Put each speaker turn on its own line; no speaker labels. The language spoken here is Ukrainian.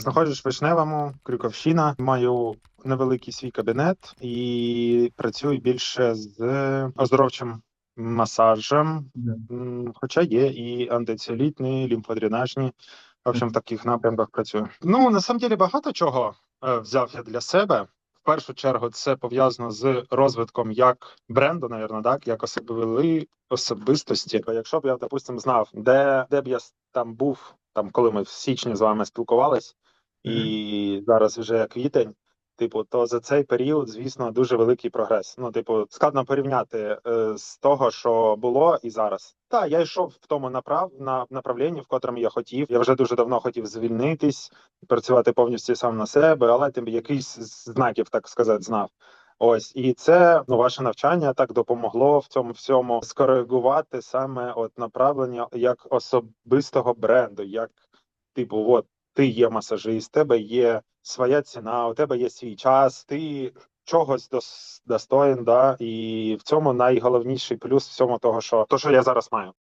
Знаходжусь в Вишневому, Крюковщина. Маю невеликий свій кабінет і працюю більше з оздоровчим масажем. Хоча є і антицелітні, лімфодренажні. В общем, в таких напрямках працюю. Ну на самом деле багато чого е, взяв я для себе. В першу чергу це пов'язано з розвитком як бренду, навірно, так як особили особистості. Якщо б я, допустим, знав, де, де б я там був, там коли ми в січні з вами спілкувались, і зараз вже квітень. Типу, то за цей період, звісно, дуже великий прогрес. Ну, типу, складно порівняти е, з того, що було і зараз. Так, я йшов в тому направ на направлінні, в котрому я хотів. Я вже дуже давно хотів звільнитись, працювати повністю сам на себе, але тим якийсь знаків, так сказати, знав. Ось і це ну ваше навчання так допомогло в цьому всьому скоригувати саме от направлення як особистого бренду, як типу, от ти є масажист, тебе є своя ціна, у тебе є свій час, ти чогось дос, достоїн, да, і в цьому найголовніший плюс всьому того, що то, що я зараз маю.